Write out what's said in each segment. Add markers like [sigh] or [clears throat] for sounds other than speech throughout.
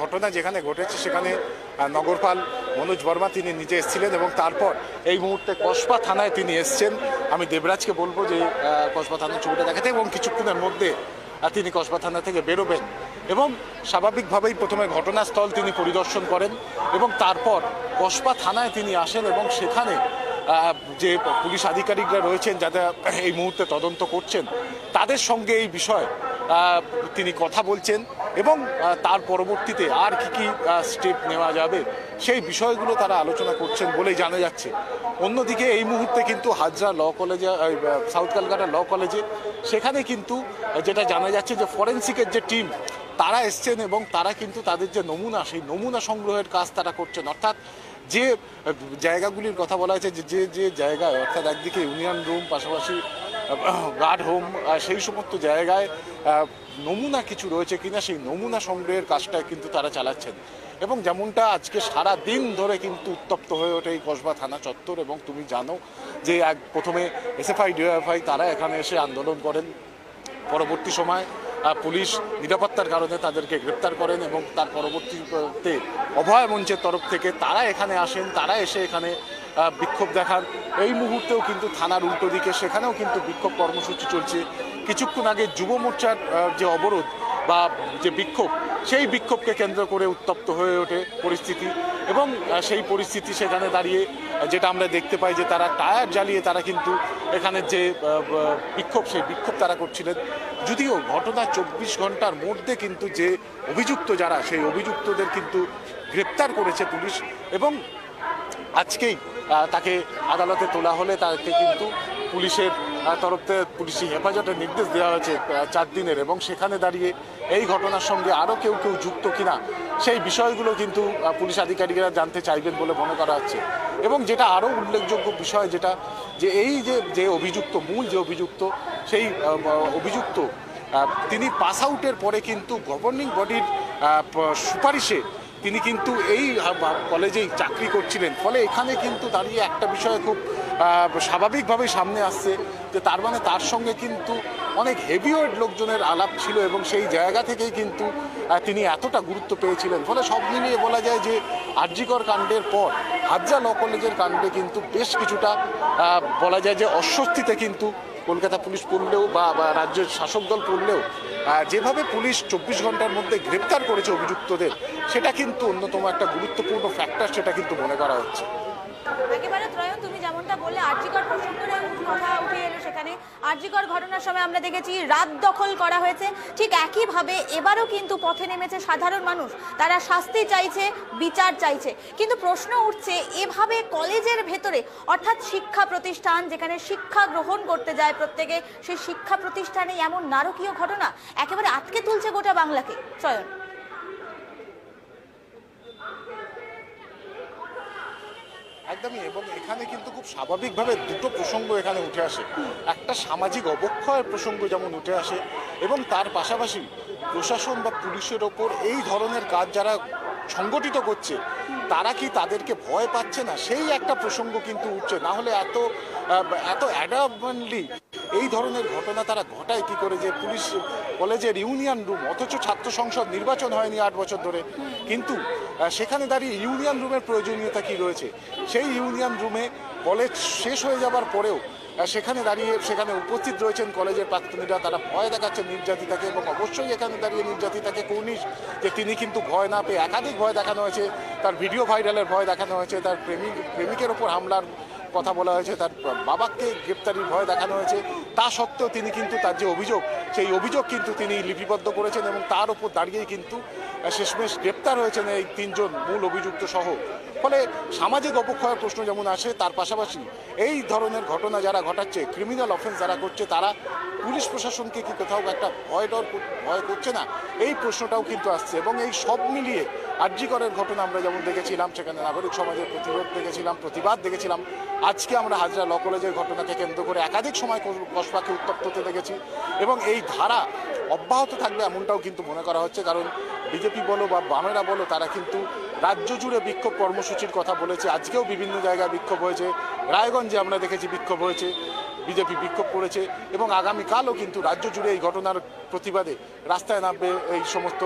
ঘটনা যেখানে ঘটেছে সেখানে নগরপাল মনোজ বর্মা তিনি নিজে এসেছিলেন এবং তারপর এই মুহূর্তে কসবা থানায় তিনি এসছেন। আমি দেবরাজকে বলব যে কসবা থানার ছবিটা দেখাতে এবং কিছুক্ষণের মধ্যে তিনি কসবা থানা থেকে বেরোবেন এবং স্বাভাবিকভাবেই প্রথমে ঘটনাস্থল তিনি পরিদর্শন করেন এবং তারপর কসবা থানায় তিনি আসেন এবং সেখানে যে পুলিশ আধিকারিকরা রয়েছেন যারা এই মুহূর্তে তদন্ত করছেন, তাদের সঙ্গে এই বিষয় তিনি কথা বলছেন। এবং তার পরবর্তীতে আর কি কি স্টেপ নেওয়া যাবে, সেই বিষয়গুলো তারা আলোচনা করছেন বলেই জানা যাচ্ছে। অন্যদিকে এই মুহূর্তে কিন্তু হাজরা ল কলেজে সাউথ ক্যালকাটা ল কলেজে, সেখানে কিন্তু যেটা জানা যাচ্ছে যে ফরেন্সিকের যে টিম তারা এসছেন এবং তারা কিন্তু তাদের যে নমুনা, সেই নমুনা সংগ্রহের কাজ তারা করছেন। অর্থাৎ যে জায়গাগুলির কথা বলা হয়েছে, যে যে জায়গায়, অর্থাৎ একদিকে ইউনিয়ন রুম, পাশাপাশি গার্ড হোম সেই সমস্ত জায়গায় নমুনা কিছু রয়েছে কিনা, সেই নমুনা সংগ্রহের কাজটা কিন্তু তারা চালাচ্ছেন। এবং যেমনটা আজকে সারা দিন ধরে কিন্তু উত্তপ্ত হয়ে ওঠে এই কসবা থানা চত্বর এবং তুমি জানো যে এক প্রথমে এসএফআই, ডিওএফআই তারা এখানে এসে আন্দোলন করেন। পরবর্তী সময় পুলিশ নিরাপত্তার কারণে তাদেরকে গ্রেপ্তার করেন এবং তার পরবর্তীতে অভয় মঞ্চের তরফ থেকে তারা এখানে আসেন, তারা এসে এখানে বিক্ষোভ দেখান। এই মুহূর্তেও কিন্তু থানার উল্টো দিকে সেখানেও কিন্তু বিক্ষোভ কর্মসূচি চলছে। কিছুক্ষণ আগে যুব মোর্চার যে অবরোধ বা যে বিক্ষোভ, সেই বিক্ষোভকে কেন্দ্র করে উত্তপ্ত হয়ে ওঠে পরিস্থিতি এবং সেই পরিস্থিতি সেখানে দাঁড়িয়ে যেটা আমরা দেখতে পাই যে তারা টায়ার জ্বালিয়ে তারা কিন্তু এখানে যে বিক্ষোভ, সেই বিক্ষোভ তারা করছিলেন। যদিও ঘটনা চব্বিশ ঘণ্টার মধ্যে কিন্তু যে অভিযুক্ত যারা, সেই অভিযুক্তদের কিন্তু গ্রেপ্তার করেছে পুলিশ এবং আজকেই তাকে আদালতে তোলা হলে তাকে কিন্তু পুলিশের তরফ থেকে পুলিশি হেফাজতের নির্দেশ দেওয়া হয়েছে চার দিনের, এবং সেখানে দাঁড়িয়ে এই ঘটনার সঙ্গে আরও কেউ কেউ যুক্ত কিনা, সেই বিষয়গুলো কিন্তু পুলিশ আধিকারিকরা জানতে চাইবেন বলে মনে করা হচ্ছে। এবং যেটা আরও উল্লেখযোগ্য বিষয় যেটা, যে এই যে যে অভিযুক্ত, মূল যে অভিযুক্ত, সেই অভিযুক্ত তিনি পাস আউটের পরে কিন্তু গভর্নিং বডির সুপারিশে তিনি কিন্তু এই কলেজেই চাকরি করছিলেন। ফলে এখানে কিন্তু দাঁড়িয়ে একটা বিষয় খুব স্বাভাবিকভাবেই সামনে আসছে। যে তার মানে তার সঙ্গে কিন্তু অনেক হেভিওয়েড লোকজনের আলাপ ছিল এবং সেই জায়গা থেকেই কিন্তু তিনি এতটা গুরুত্ব পেয়েছিলেন। ফলে সব মিলিয়ে বলা যায় যে আরজিকর কাণ্ডের পর হাজরা ল কলেজের কাণ্ডে কিন্তু বেশ কিছুটা বলা যায় যে অস্বস্তিতে কিন্তু কলকাতা পুলিশ পড়লেও বা বা রাজ্যের শাসক দল পড়লেও যেভাবে পুলিশ চব্বিশ ঘণ্টার মধ্যে গ্রেপ্তার করেছে অভিযুক্তদের, সেটা কিন্তু অন্যতম একটা গুরুত্বপূর্ণ ফ্যাক্টর সেটা কিন্তু মনে করা হচ্ছে। একেবারে ত্রয়ন, তুমি যেমনটা বললে আরজিকর প্রসঙ্গের কথা উঠে এলো সেখানে। আরজিকর ঘটনার সময় আমরা দেখেছি, রাত দখল করা হয়েছে। ঠিক একইভাবে এবারও কিন্তু পথে নেমেছে সাধারণ মানুষ। তারা শাস্তি চাইছে, বিচার চাইছে। কিন্তু প্রশ্ন উঠছে, এভাবে কলেজের ভেতরে, অর্থাৎ শিক্ষা প্রতিষ্ঠান, যেখানে শিক্ষা গ্রহণ করতে যায় প্রত্যেকে, সেই শিক্ষা প্রতিষ্ঠানে এমন নারকীয় ঘটনা একেবারে আটকে তুলছে গোটা বাংলাকে। চয়ন। একদমই, এবং এখানে কিন্তু খুব স্বাভাবিকভাবে দুটো প্রসঙ্গ এখানে উঠে আসে। একটা সামাজিক অবক্ষয়ের প্রসঙ্গ যেমন উঠে আসে, এবং তার পাশাপাশি প্রশাসন বা পুলিশের ওপর এই ধরনের কাজ যারা সংগঠিত করছে, তারা কি তাদেরকে ভয় পাচ্ছে না? সেই একটা প্রসঙ্গ কিন্তু উঠছে। না হলে এত এত অ্যাডামেন্টলি এই ধরনের ঘটনা তারা ঘটায় কি করে যে পুলিশ কলেজের ইউনিয়ন রুম, অথচ ছাত্র সংসদ নির্বাচন হয়নি আট বছর ধরে। কিন্তু সেখানে দাঁড়িয়ে ইউনিয়ন রুমের প্রয়োজনীয়তা কি রয়েছে? সেই ইউনিয়ন রুমে কলেজ শেষ হয়ে যাবার পরেও সেখানে দাঁড়িয়ে, সেখানে উপস্থিত রয়েছেন কলেজের প্রাক্তনীরা। তারা ভয় দেখাচ্ছেন নির্যাতিতাকে এবং অবশ্যই এখানে দাঁড়িয়ে নির্যাতিতাকে কর্নিশ। যে তিনি কিন্তু ভয় না পেয়ে একাধিক ভয় দেখানো হয়েছে। তার ভিডিও ভাইরালের ভয় দেখানো হয়েছে। তার প্রেমিক, প্রেমিকের ওপর হামলার কথা বলা হয়েছে, তার বাবাকে গ্রেপ্তারির ভয় দেখানো হয়েছে। তা সত্ত্বেও তিনি কিন্তু তার যে অভিযোগ, সেই অভিযোগ কিন্তু তিনি লিপিবদ্ধ করেছেন এবং তার উপর দাঁড়িয়েই কিন্তু শেষমেশ গ্রেপ্তার হয়েছেন এই তিনজন মূল অভিযুক্ত সহ। ফলে সামাজিক অবক্ষয়ের প্রশ্ন যেমন আসে, তার পাশাপাশি এই ধরনের ঘটনা যারা ঘটাচ্ছে ক্রিমিনাল অফেন্স যারা করছে, তারা পুলিশ প্রশাসনকে কি কোথাও একটা ভয় ডর ভয় করছে না? এই প্রশ্নটাও কিন্তু আসছে এবং এই সব মিলিয়ে আর্যিকরের ঘটনা আমরা যেমন দেখেছিলাম, সেখানে নাগরিক সমাজের প্রতিরোধ দেখেছিলাম, প্রতিবাদ দেখেছিলাম। আজকে আমরা হাজরা ল কলেজের ঘটনাকে কেন্দ্র করে একাধিক সময় কস- কসবাকে উত্তপ্ত হতে দেখেছি এবং এই ধারা অব্যাহত থাকবে এমনটাও কিন্তু মনে করা হচ্ছে, কারণ বিজেপি বলো বা বামেরা বলো, তারা কিন্তু রাজ্য জুড়ে বিক্ষোভ কর্মসূচির কথা বলেছে। আজকেও বিভিন্ন জায়গায় বিক্ষোভ হয়েছে। রায়গঞ্জে আমরা দেখেছি বিক্ষোভ হয়েছে, বিজেপি বিক্ষোভ করেছে এবং আগামীকালও কিন্তু রাজ্য জুড়ে এই ঘটনার প্রতিবাদে রাস্তায় নামবে এই সমস্ত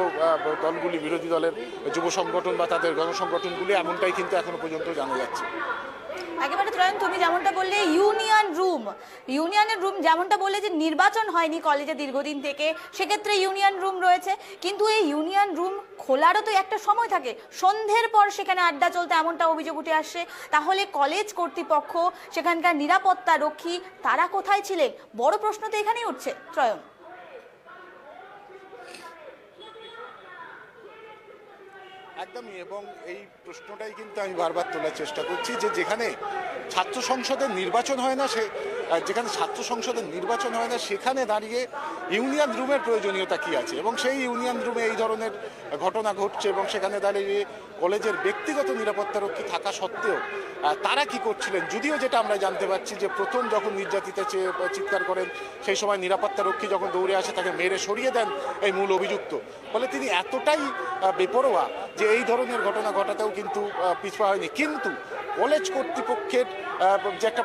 দলগুলি, বিরোধী দলের যুব সংগঠন বা তাদের গণসংগঠনগুলি, এমনটাই কিন্তু এখনও পর্যন্ত জানা যাচ্ছে। একেবারে ত্রয়ন, তুমি যেমনটা বললে, ইউনিয়ন রুম। ইউনিয়নের রুম যেমনটা বললে যে নির্বাচন হয়নি কলেজে দীর্ঘদিন থেকে, সেক্ষেত্রে ইউনিয়ন রুম রয়েছে। কিন্তু এই ইউনিয়ন রুম খোলারও তো একটা সময় থাকে। সন্ধ্যের পর সেখানে আড্ডা চলতে এমনটা অভিযোগ উঠে আসছে তাহলে কলেজ কর্তৃপক্ষ, সেখানকার নিরাপত্তা রক্ষী, তারা কোথায় ছিলেন? বড় প্রশ্ন তো এখানেই উঠছে, ত্রয়ন। একদমই, এবং এই প্রশ্নটাই কিন্তু আমি বারবার তোলার চেষ্টা করছি যে যেখানে ছাত্র সংসদের নির্বাচন হয় না, সে যেখানে ছাত্র সংসদের নির্বাচন হয় না, সেখানে দাঁড়িয়ে ইউনিয়ন রুমের প্রয়োজনীয়তা কি আছে? এবং সেই ইউনিয়ন রুমে এই ধরনের ঘটনা ঘটছে এবং সেখানে দাঁড়িয়ে কলেজের ব্যক্তিগত নিরাপত্তারক্ষী থাকা সত্ত্বেও তারা কি করছিলেন? যদিও যেটা আমরা জানতে পারছি যে প্রথম যখন নির্যাতিতা চিৎকার করেন, সেই সময় নিরাপত্তারক্ষী যখন দৌড়ে আসে, তাকে মেরে সরিয়ে দেন এই মূল অভিযুক্ত। ফলে তিনি এতটাই বেপরোয়া যে এই ধরনের ঘটনা ঘটাতেও কিন্তু পিছপা হয়নি। কিন্তু কলেজ কর্তৃপক্ষের যে একটা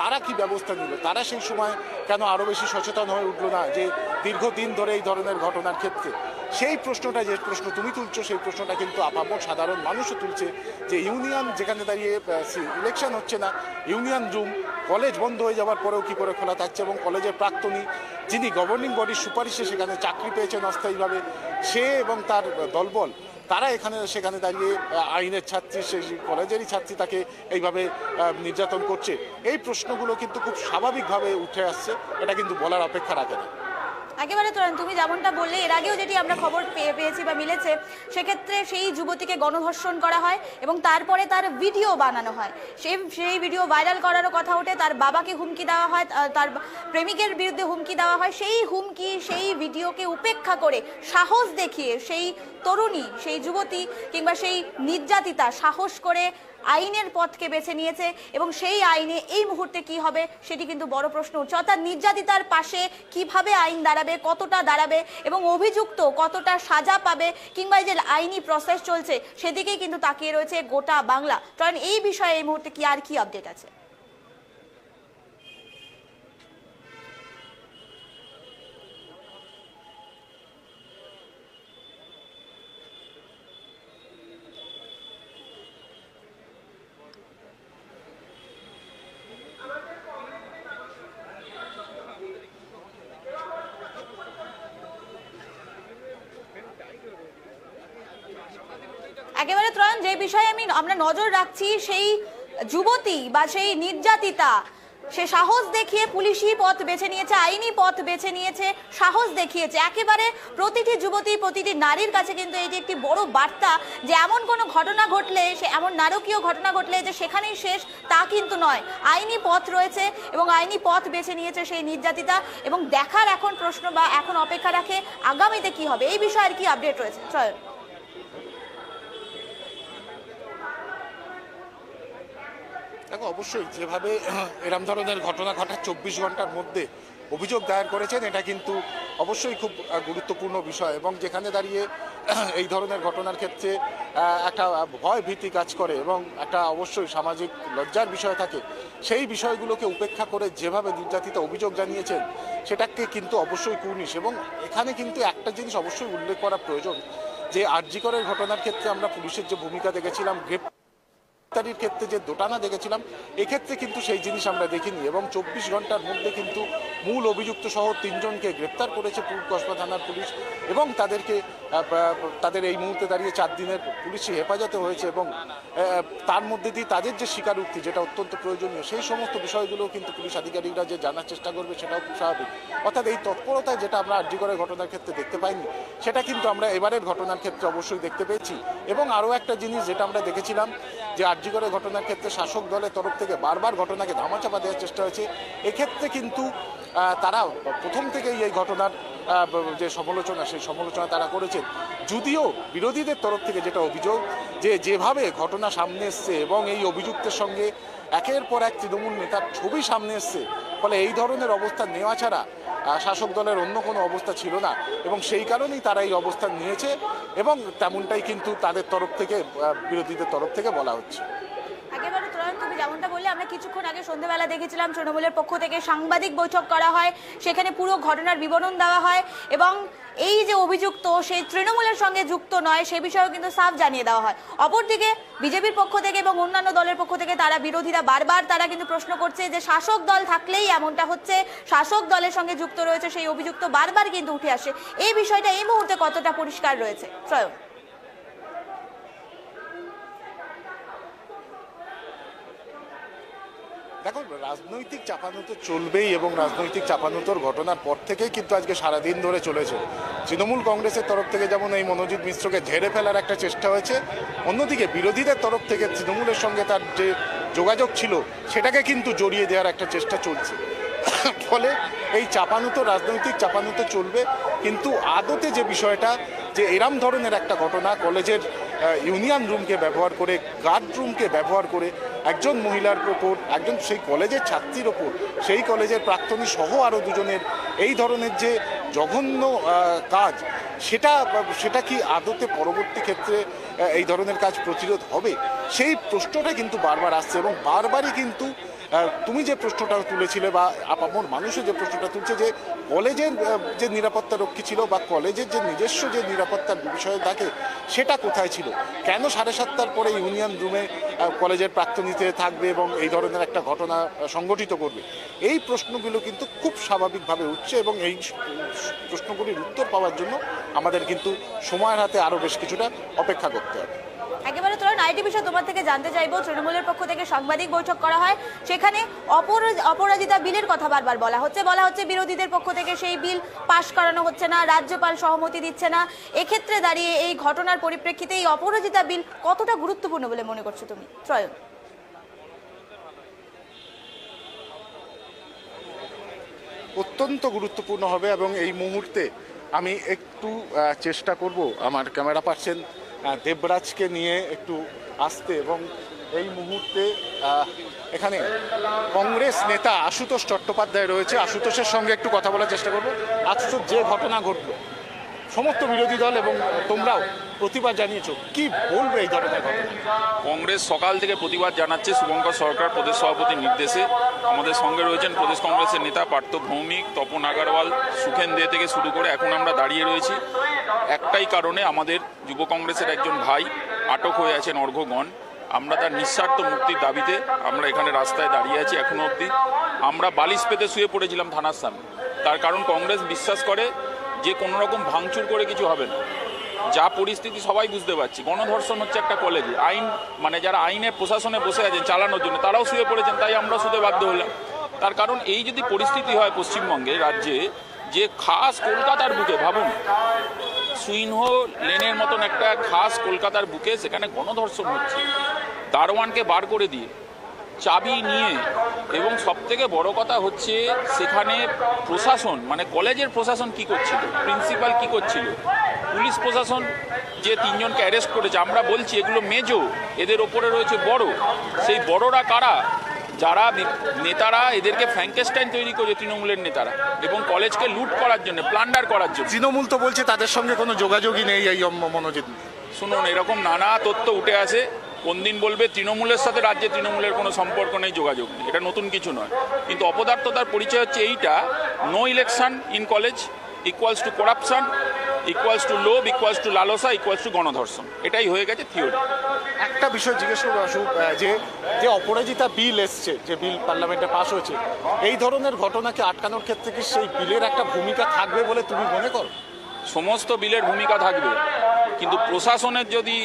তারা কি ব্যবস্থা নিল? তারা সেই সময় কেন আরও বেশি সচেতন হয়ে উঠল না যে দীর্ঘদিন ধরে এই ধরনের ঘটনার ক্ষেত্রে? সেই প্রশ্নটা যে প্রশ্ন তুমি তুলছো, সেই প্রশ্নটা কিন্তু আপামর সাধারণ মানুষও তুলছে যে ইউনিয়ন যেখানে দাঁড়িয়ে ইলেকশন হচ্ছে না। ইউনিয়ন রুম কলেজ বন্ধ হয়ে যাওয়ার পরেও কি করে খোলা থাকছে এবং কলেজের প্রাক্তনী যিনি গভর্নিং বডির সুপারিশে সেখানে চাকরি পেয়েছেন অস্থায়ীভাবে, সে এবং তার দলবল, তারা এখানে, সেখানে দাঁড়িয়ে আইনের ছাত্রী, সেই কলেজেরই ছাত্রী তাকে এইভাবে নির্যাতন করছে। এই প্রশ্নগুলো কিন্তু খুব স্বাভাবিকভাবে উঠে আসছে, এটা কিন্তু বলার অপেক্ষা রাখে না। একেবারে তোরান তুমি যেমনটা বললে, এর আগেও যেটি আমরা খবর পেয়ে পেয়েছি বা মিলেছে, সেক্ষেত্রে সেই যুবতীকে গণধর্ষণ করা হয় এবং তারপরে তার ভিডিও বানানো হয়। সেই সেই ভিডিও ভাইরাল করারও কথা ওঠে, তার বাবাকে হুমকি দেওয়া হয় তার প্রেমিকের বিরুদ্ধে হুমকি দেওয়া হয়, সেই হুমকি, সেই ভিডিওকে উপেক্ষা করে সাহস দেখিয়ে সেই তরুণী, সেই যুবতী কিংবা সেই নির্যাতিতা সাহস করে আইনের পথকে বেছে নিয়েছে এবং সেই আইনে এই মুহূর্তে কি হবে সেটি কিন্তু বড় প্রশ্ন। উঠছে অর্থাৎ নির্যাতিতার পাশে কীভাবে আইন দাঁড়াবে, কতটা দাঁড়াবে এবং অভিযুক্ত কতটা সাজা পাবে কিংবা এই যে আইনি প্রসেস চলছে সেদিকেই কিন্তু তাকিয়ে রয়েছে গোটা বাংলা। কারণ এই বিষয়ে এই মুহূর্তে কি আর কি আপডেট আছে একেবারে ত্রয়ন যে বিষয়ে আমি, আমরা নজর রাখছি, সেই যুবতী বা সেই নির্যাতিতা, সে সাহস দেখিয়ে পুলিশি পথ বেছে নিয়েছে, আইনি পথ বেছে নিয়েছে, সাহস দেখিয়েছে। একেবারে প্রতিটি যুবতী, প্রতিটি নারীর কাছে কিন্তু এটি একটি বড় বার্তা যে এমন কোনো ঘটনা ঘটলে, সে এমন নারকীয় ঘটনা ঘটলে যে সেখানেই শেষ, তা কিন্তু নয়। আইনি পথ রয়েছে এবং আইনি পথ বেছে নিয়েছে সেই নির্যাতিতা এবং দেখার এখন প্রশ্ন বা এখন অপেক্ষা রাখে আগামীতে কি হবে? এই বিষয়ে আর কি আপডেট রয়েছে? চয়ন। দেখো, অবশ্যই যেভাবে [clears throat] এরম ধরনের ঘটনা ঘটার চব্বিশ ঘণ্টার মধ্যে অভিযোগ দায়ের করেছেন, এটা কিন্তু অবশ্যই খুব গুরুত্বপূর্ণ বিষয়। এবং যেখানে দাঁড়িয়ে [clears throat] এই ধরনের ঘটনার ক্ষেত্রে একটা ভয় ভীতি কাজ করে এবং একটা অবশ্যই সামাজিক লজ্জার বিষয় থাকে, সেই বিষয়গুলোকে উপেক্ষা করে যেভাবে নির্যাতিত অভিযোগ জানিয়েছেন, সেটাকে কিন্তু অবশ্যই কুর্নিশ। এবং এখানে কিন্তু একটা জিনিস অবশ্যই উল্লেখ করা প্রয়োজন, যে আরজিকরের ঘটনার ক্ষেত্রে আমরা পুলিশের যে ভূমিকা দেখেছিলাম, গ্রেপ্তার গ্রেপ্তারির ক্ষেত্রে যে দোটানা দেখেছিলাম, এক্ষেত্রে কিন্তু সেই জিনিস আমরা দেখিনি এবং চব্বিশ ঘণ্টার মধ্যে কিন্তু মূল অভিযুক্ত সহ তিনজনকে গ্রেপ্তার করেছে পূর্ব কসবা থানার পুলিশ এবং তাদেরকে তাদের এই মুহূর্তে দাঁড়িয়ে চার দিনের পুলিশি হেফাজতে হয়েছে এবং তার মধ্যে দিয়ে তাদের যে স্বীকারোক্তি যেটা অত্যন্ত প্রয়োজনীয়, সেই সমস্ত বিষয়গুলো কিন্তু পুলিশ আধিকারিকরা যে জানার চেষ্টা করবে সেটাও খুব স্বাভাবিক। অর্থাৎ এই তৎপরতায় যেটা আমরা আর্জি আর্যিকরের ঘটনার ক্ষেত্রে দেখতে পাইনি, সেটা কিন্তু আমরা এবারের ঘটনার ক্ষেত্রে অবশ্যই দেখতে পেয়েছি। এবং আরও একটা জিনিস যেটা আমরা দেখেছিলাম, যে আর্যিকরের ঘটনার ক্ষেত্রে শাসক দলের তরফ থেকে বারবার ঘটনাকে ধামাচাপা দেওয়ার চেষ্টা হয়েছে। এক্ষেত্রে কিন্তু তারা প্রথম থেকেই এই ঘটনার যে সমালোচনা, সেই সমালোচনা তারা করেছেন। যদিও বিরোধীদের তরফ থেকে যেটা অভিযোগ, যে যেভাবে ঘটনা সামনে এসছে এবং এই অভিযুক্তের সঙ্গে একের পর এক তৃণমূল নেতার ছবি সামনে এসছে, ফলে এই ধরনের অবস্থান নেওয়া ছাড়া শাসক দলের অন্য কোনো অবস্থা ছিল না। এবং সেই কারণেই তারা এই অবস্থান নিয়েছে এবং তেমনটাই কিন্তু তাদের তরফ থেকে বিরোধীদের তরফ থেকে বলা হচ্ছে। ত্রয়ন তুমি যেমনটা বললে, আমরা কিছুক্ষণ আগে সন্ধ্যেবেলা দেখেছিলাম তৃণমূলের পক্ষ থেকে সাংবাদিক বৈঠক করা হয়, সেখানে পুরো ঘটনার বিবরণ দেওয়া হয় এবং এই যে অভিযুক্ত সেই তৃণমূলের সঙ্গে যুক্ত নয়, সে বিষয়েও কিন্তু সাফ জানিয়ে দেওয়া হয়। অপরদিকে বিজেপির পক্ষ থেকে এবং অন্যান্য দলের পক্ষ থেকে তারা বিরোধীরা বারবার তারা কিন্তু প্রশ্ন করছে যে শাসক দল থাকলেই এমনটা হচ্ছে, শাসক দলের সঙ্গে যুক্ত রয়েছে সেই অভিযুক্ত বারবার কিন্তু উঠে আসে। এই বিষয়টা এই মুহূর্তে কতটা পরিষ্কার রয়েছে? ত্রয়ন দেখো, রাজনৈতিক চাপানো তো চলবেই এবং রাজনৈতিক চাপানোতর ঘটনার পর থেকেই কিন্তু আজকে সারাদিন ধরে চলেছে। তৃণমূল কংগ্রেসের তরফ থেকে যেমন এই মনোজিৎ মিশ্রকে ঝেড়ে ফেলার একটা চেষ্টা হয়েছে, অন্যদিকে বিরোধীদের তরফ থেকে তৃণমূলের সঙ্গে তার যে যোগাযোগ ছিল, সেটাকে কিন্তু জড়িয়ে দেওয়ার একটা চেষ্টা চলছে। ফলে এই চাপানুতো, রাজনৈতিক চাপানুতো চলবে, কিন্তু আদতে যে বিষয়টা, যে এরম ধরনের একটা ঘটনা, কলেজের ইউনিয়ন রুমকে ব্যবহার করে, গার্ড রুমকে ব্যবহার করে একজন মহিলার ওপর, একজন সেই কলেজের ছাত্রীর ওপর, সেই কলেজের প্রাক্তনী সহ আরও দুজনের এই ধরনের যে জঘন্য কাজ, সেটা সেটা কি আদতে পরবর্তী ক্ষেত্রে এই ধরনের কাজ প্রতিরোধ হবে? সেই প্রশ্নটা কিন্তু বারবার আসছে এবং বারবারই কিন্তু তুমি যে প্রশ্নটা তুলেছিলে বা আপামর মানুষও যে প্রশ্নটা তুলছে যে কলেজের যে নিরাপত্তা রক্ষী ছিল বা কলেজের যে নিজস্ব যে নিরাপত্তার বিষয়ে থাকে, সেটা কোথায় ছিল? কেন সাড়ে সাতটার পরে ইউনিয়ন রুমে কলেজের প্রাক্তনীতে থাকবে এবং এই ধরনের একটা ঘটনা সংগঠিত করবে? এই প্রশ্নগুলো কিন্তু খুব স্বাভাবিকভাবে উঠছে এবং এই প্রশ্নগুলির উত্তর পাওয়ার জন্য আমাদের কিন্তু সময়ের হাতে আরও বেশ কিছুটা অপেক্ষা করতে হবে। একেবারে তোরা আইটি বিষয় তোমার থেকে জানতে চাইব। তৃণমূলের পক্ষ থেকে সাংবাদিক বৈঠক করা হয়। সেখানে অপর- অপরাজিতা বিলের কথা বারবার বলা হচ্ছে। বলা হচ্ছে বিরোধীদের পক্ষ থেকে সেই বিল পাশ করানো হচ্ছে না রাজ্যপাল সহমতি দিচ্ছে না। এক্ষেত্রে দাঁড়িয়ে এই ঘটনার পরিপ্রেক্ষিতে এই অপরাজিতা বিল কতটা গুরুত্বপূর্ণ বলে মনে করছ তুমি? ত্রয়ন। অত্যন্ত গুরুত্বপূর্ণ হবে এবং এই মুহূর্তে আমি একটু চেষ্টা করব আমার ক্যামেরা পার্সন আহ, দেবরাজকে নিয়ে একটু আসতে এবং এই মুহূর্তে এখানে কংগ্রেস নেতা আশুতোষ চট্টোপাধ্যায় রয়েছে। আশুতোষের সঙ্গে একটু কথা বলার চেষ্টা করব। আশুতোষ যে ঘটনা ঘটলো সমস্ত বিরোধী দল এবং তোমরাও প্রতিবাদ জানিয়েছো। কি বলবে এই ধরনের কংগ্রেস সকাল থেকে প্রতিবাদ জানাচ্ছে শুভঙ্কর সরকার প্রদেশ সভাপতির নির্দেশে। আমাদের সঙ্গে রয়েছেন প্রদেশ কংগ্রেসের নেতা পার্থ ভৌমিক, তপন আগারওয়াল, সুখেন দে থেকে শুরু করে এখন আমরা দাঁড়িয়ে রয়েছি। একটাই কারণে আমাদের যুব কংগ্রেসের একজন ভাই আটক হয়ে আছেন অর্ঘগণ আমরা তার নিঃস্বার্থ মুক্তির দাবিতে আমরা এখানে রাস্তায় দাঁড়িয়ে আছি এখনও অবধি। আমরা বালিশ পেতে শুয়ে পড়েছিলাম থানার সামনে। তার কারণ কংগ্রেস বিশ্বাস করে যে কোনো রকম ভাঙচুর করে কিছু হবে না। যা পরিস্থিতি সবাই বুঝতে পারছি। গণধর্ষণ হচ্ছে একটা কলেজে। আইন মানে যারা আইনে, প্রশাসনে বসে আছেন, চালানোর জন্য, তারাও শুয়ে পড়েছেন, তাই আমরা শুতে বাধ্য হলাম। তার কারণ এই যদি পরিস্থিতি হয় পশ্চিমবঙ্গে রাজ্যে, যে খাস কলকাতার বুকে, ভাবুন, সুইনহো লেনের মতন একটা খাস কলকাতার বুকে সেখানে গণধর্ষণ হচ্ছে। দারোয়ানকে বার করে দিয়ে চাবি নিয়ে এবং সব থেকে বড় কথা হচ্ছে সেখানে প্রশাসন মানে কলেজের প্রশাসন কি করছিল? প্রিন্সিপাল কি করছিল? পুলিশ প্রশাসন যে তিনজনকে অ্যারেস্ট করেছে আমরা বলছি এগুলো মেজো এদের ওপরে রয়েছে বড়। সেই বড়রা কারা? যারা নেতারা এদেরকে ফ্র্যাঙ্কেস্টাইন তৈরি করেছে তৃণমূলের নেতারা এবং কলেজকে লুট করার জন্য প্লান্ডার করার জন্য। তৃণমূল তো বলছে তাদের সঙ্গে কোনো যোগাযোগই নেই এই মনোজিৎ শুনুন এরকম নানা তথ্য উঠে আসে। কোন দিন বলবে তৃণমূলের সাথে রাজ্যে তৃণমূলের কোনো সম্পর্ক নেই যোগাযোগ নেই। এটা নতুন কিছু নয়। কিন্তু অপদার্থতার পরিচয় হচ্ছে এইটা no election in college equals to corruption equals to লোভ ইকুয়ালস টু লালসা ইকুয়ালস টু গণধর্ষণ। এটাই হয়ে গেছে থিওরি একটা বিষয় জিজ্ঞেস করব আসু যে যে অপরাজিতা বিল এসছে যে বিল পার্লামেন্টে পাস হয়েছে এই ধরনের ঘটনাকে আটকানোর ক্ষেত্রে কি সেই বিলের একটা ভূমিকা থাকবে বলে তুমি মনে করো? সমস্ত বিলের ভূমিকা থাকবে। কিন্তু প্রশাসনের যদি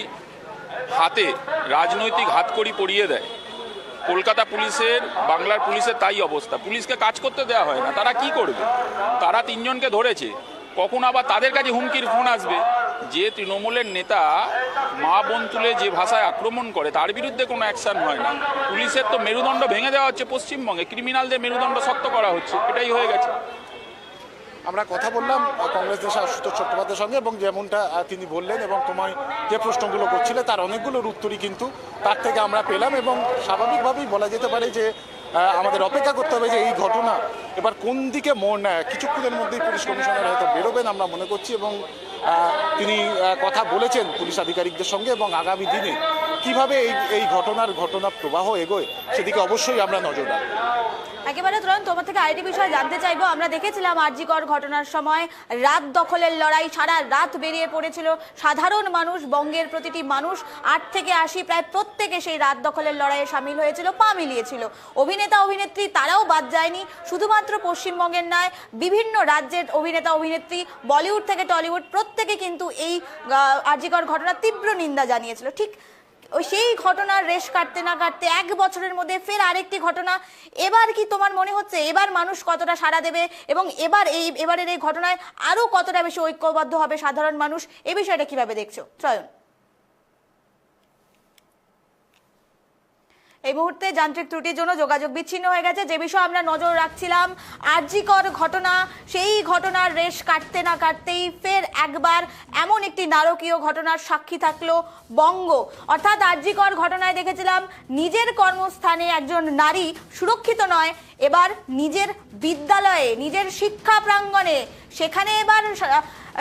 হাতে রাজনৈতিক হাতকড়ি পরিয়ে দেয়। কলকাতা পুলিশের, বাংলার পুলিশের তাই অবস্থা। পুলিশকে কাজ করতে দেওয়া হয় না। তারা কি করবে? তারা তিনজনকে ধরেছে। কখন আবার তাদের কাছে হুমকির ফোন আসবে? যে তৃণমূলের নেতা মা বোন তুলে যে ভাষায় আক্রমণ করে, তার বিরুদ্ধে কোনো অ্যাকশন হয় না। পুলিশের তো মেরুদণ্ড ভেঙে দেওয়া হচ্ছে পশ্চিমবঙ্গে। ক্রিমিনালদের মেরুদণ্ড শক্ত করা হচ্ছে। এটাই হয়ে গেছে। আমরা কথা বললাম কংগ্রেস নেতা আশুতোষ চট্টোপাধ্যায়ের সঙ্গে এবং যেমনটা তিনি বললেন এবং তোমায় যে প্রশ্নগুলো করছিলে তার অনেকগুলোর উত্তরই কিন্তু তার থেকে আমরা পেলাম এবং স্বাভাবিকভাবেই বলা যেতে পারে যে আমাদের অপেক্ষা করতে হবে যে এই ঘটনা এবার কোন দিকে মোড় নেয়। কিছুক্ষণের মধ্যেই পুলিশ কমিশনার হয়তো বেরোবেন আমরা মনে করছি এবং তিনি কথা বলেছেন পুলিশ আধিকারিকদের সঙ্গে এবং আগামী দিনে কীভাবে এই এই ঘটনার ঘটনা প্রবাহ এগোয়, সেদিকে অবশ্যই আমরা নজর রাখব। একেবারে ত্রয়ন তোমার থেকে আইটি বিষয় জানতে চাইব। আমরা দেখেছিলাম আরজিকর ঘটনার সময় রাত দখলের লড়াই সারা রাত বেরিয়ে পড়েছিল। সাধারণ মানুষ, বঙ্গের প্রতিটি মানুষ, আট থেকে আশি, প্রায় প্রত্যেকে সেই রাত দখলের লড়াইয়ে সামিল হয়েছিল, পা মিলিয়েছিল। অভিনেতা, অভিনেত্রী তারাও বাদ যায়নি। শুধুমাত্র পশ্চিমবঙ্গের নয়, বিভিন্ন রাজ্যের অভিনেতা, অভিনেত্রী, বলিউড থেকে টলিউড, প্রত্যেকে কিন্তু এই আরজিকর ঘটনার তীব্র নিন্দা জানিয়েছিল। ঠিক সেই ঘটনার রেশ কাটতে না কাটতে এক বছরের মধ্যে ফের আরেকটি ঘটনা। এবার কি তোমার মনে হচ্ছে? এবার মানুষ কতটা সাড়া দেবে? এবং এবার এই, এবারের এই ঘটনায় আরও কতটা বেশি ঐক্যবদ্ধ হবে সাধারণ মানুষ? এ বিষয়টা কীভাবে দেখছ? ত্রয়ন এই মুহূর্তে যান্ত্রিক ত্রুটির জন্য যোগাযোগ বিচ্ছিন্ন হয়ে গেছে। যে বিষয়ে আমরা নজর রাখছিলাম, আরজিকর ঘটনা, সেই ঘটনার রেশ কাটতে না কাটতেই ফের একবার এমন একটি নারকীয় ঘটনার সাক্ষী থাকল বঙ্গ। অর্থাৎ আরজিকর ঘটনায় দেখেছিলাম, নিজের কর্মস্থানে একজন নারী সুরক্ষিত নয়, এবার নিজের বিদ্যালয়ে, নিজের শিক্ষা প্রাঙ্গণে, সেখানে এবার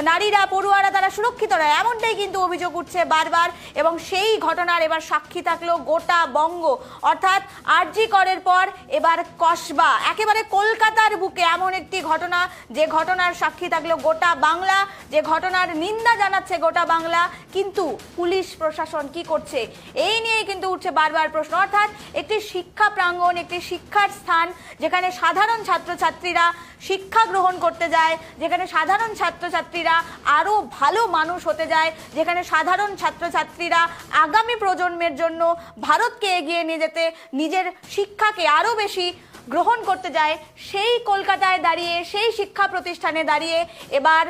নারীরা পড়ুয়ারা তারা সুরক্ষিত নয়, এমনটাই কিন্তু অভিযোগ উঠছে বারবার এবং সেই ঘটনার এবার সাক্ষী থাকল গোটা বঙ্গ। অর্থাৎ আরজি করের পর এবার কসবা, একেবারে কলকাতার বুকে এমন একটি ঘটনা। যে ঘটনার সাক্ষী থাকল গোটা বাংলা, যে ঘটনার নিন্দা জানাচ্ছে গোটা বাংলা, কিন্তু পুলিশ প্রশাসন কি করছে? এই নিয়ে কিন্তু উঠছে বারবার প্রশ্ন। অর্থাৎ একটি শিক্ষা প্রাঙ্গণ, একটি শিক্ষার স্থান, যেখানে সাধারণ ছাত্রছাত্রীরা শিক্ষা গ্রহণ করতে যায়, যেখানে সাধারণ ছাত্রছাত্রীরা আরও ভালো মানুষ হতে যায়, যেখানে সাধারণ ছাত্রছাত্রীরা আগামী প্রজন্মের জন্য ভারতকে এগিয়ে নিয়ে যেতে নিজের শিক্ষাকে আরও বেশি গ্রহণ করতে যায়, সেই কলকাতায় দাঁড়িয়ে, সেই শিক্ষা প্রতিষ্ঠানে দাঁড়িয়ে এবার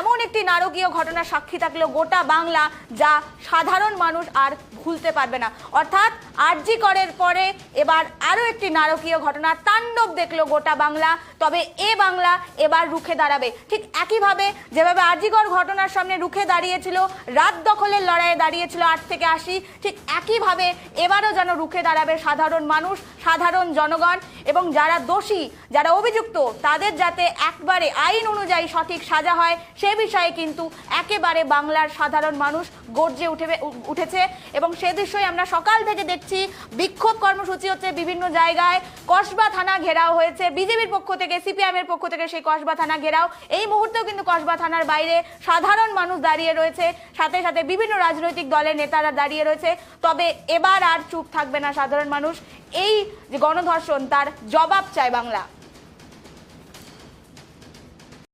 এমন একটি নারকীয় ঘটনা সাক্ষী থাকল গোটা বাংলা, যা সাধারণ মানুষ আর ভুলতে পারবে না। অর্থাৎ আরজি করের পরে এবার আরও একটি নারকীয় ঘটনা তাণ্ডব দেখল গোটা বাংলা, তবে এ বাংলা এবার রুখে দাঁড়াবে। ঠিক একইভাবে যেভাবে আরজিকর ঘটনার সামনে রুখে দাঁড়িয়েছিল, রাত দখলের লড়াইয়ে দাঁড়িয়েছিল আট থেকে আশি, ঠিক একইভাবে এবারও যেন রুখে দাঁড়াবে সাধারণ মানুষ, সাধারণ জনগণ এবং যারা দোষী, যারা অভিযুক্ত, তাদের যাতে একবারে আইন অনুযায়ী সঠিক সাজা হয় সে বিষয়ে কিন্তু একেবারে বাংলার সাধারণ মানুষ গর্জে উঠে, উঠেছে এবং সে দৃশ্যই আমরা সকাল থেকে দেখছি। বিক্ষোভ কর্মসূচি হচ্ছে বিভিন্ন জায়গায়। কসবা থানা ঘেরাও হয়েছে। বিজেপির পক্ষ থেকে সিপিএম এর পক্ষ থেকে সেই কসবা থানা ঘেরাও। এই মুহূর্তেও কিন্তু কসবা থানার বাইরে সাধারণ মানুষ দাঁড়িয়ে রয়েছে। সাথে সাথে বিভিন্ন রাজনৈতিক দলের নেতারা দাঁড়িয়ে রয়েছে। তবে এবার আর চুপ থাকবে না সাধারণ মানুষ। এই যে গণধর্ষণ, তার জবাব চায় বাংলা।